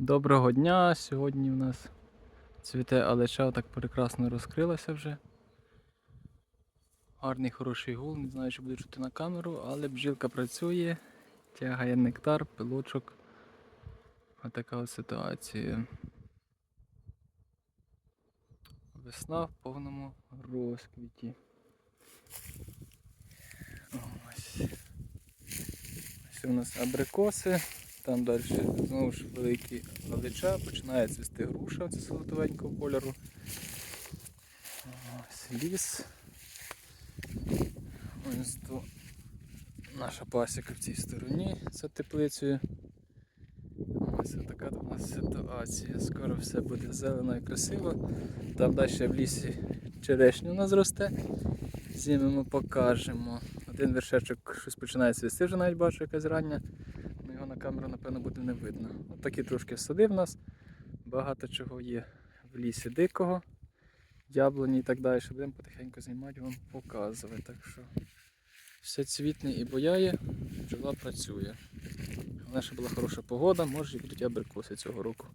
Доброго дня! Сьогодні у нас цвіте алеча так прекрасно розкрилася вже. Гарний хороший гул, не знаю, чи буде чути на камеру, але бджілка працює, тягає нектар, пилочок. Отака от ситуація. Весна в повному розквіті. Ось. Ось у нас абрикоси. Там далі знову ж великі галича, починає цвісти груша, це солотовенького кольору. Ось ліс. Ось то наша пасіка в цій стороні за теплицею. Ось така у нас ситуація. Скоро все буде зелено і красиво. Там далі в лісі черешня у нас росте. Знімемо, покажемо. Один вершечок щось починає цвісти, вже навіть бачу якась рання. Його на камеру, напевно, буде не видно. От такі трошки сади в нас. Багато чого є в лісі дикого, яблуні і так далі. Будемо потихеньку знімати, вам показувати. Так що все цвітне і бояє, бджола працює. Головне, щоб була хороша погода, може і будуть абрикоси цього року.